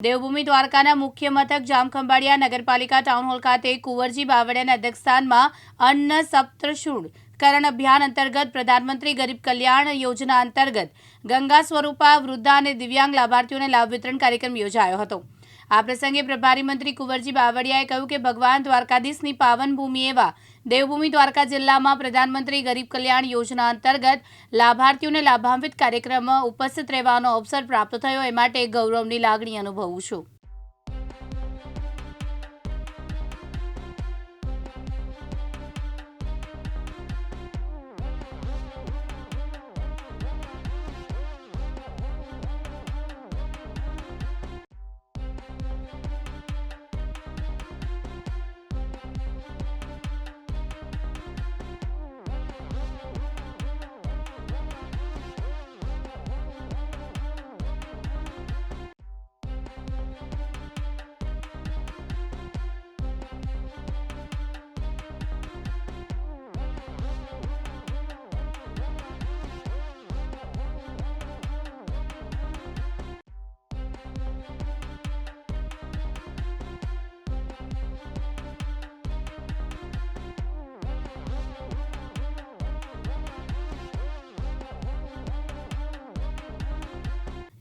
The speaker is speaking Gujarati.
દેવભૂમિ દ્વારકાના મુખ્ય મથક જામખંભાળિયા નગરપાલિકા ટાઉનહોલ ખાતે કુંવરજી બાવળિયાના અધ્યક્ષસ્થાનમાં અન્ન સપ્તશૃણ કરણ અભિયાન અંતર્ગત પ્રધાનમંત્રી ગરીબ કલ્યાણ યોજના અંતર્ગત ગંગા સ્વરૂપા, વૃદ્ધા અને દિવ્યાંગ લાભાર્થીઓને લાભ વિતરણ કાર્યક્રમ યોજાયો હતો. આ પ્રસંગે પ્રભારી મંત્રી કુંવરજી બાવળિયાએ કહ્યું કે ભગવાન દ્વારકાધીશની પાવન ભૂમિ એવા દેવભૂમિ દ્વારકા જિલ્લામાં પ્રધાનમંત્રી ગરીબ કલ્યાણ યોજના અંતર્ગત લાભાર્થીઓને લાભાન્વિત કાર્યક્રમમાં ઉપસ્થિત રહેવાનો અવસર પ્રાપ્ત થયો. એ માટે ગૌરવની લાગણી અનુભવું છું.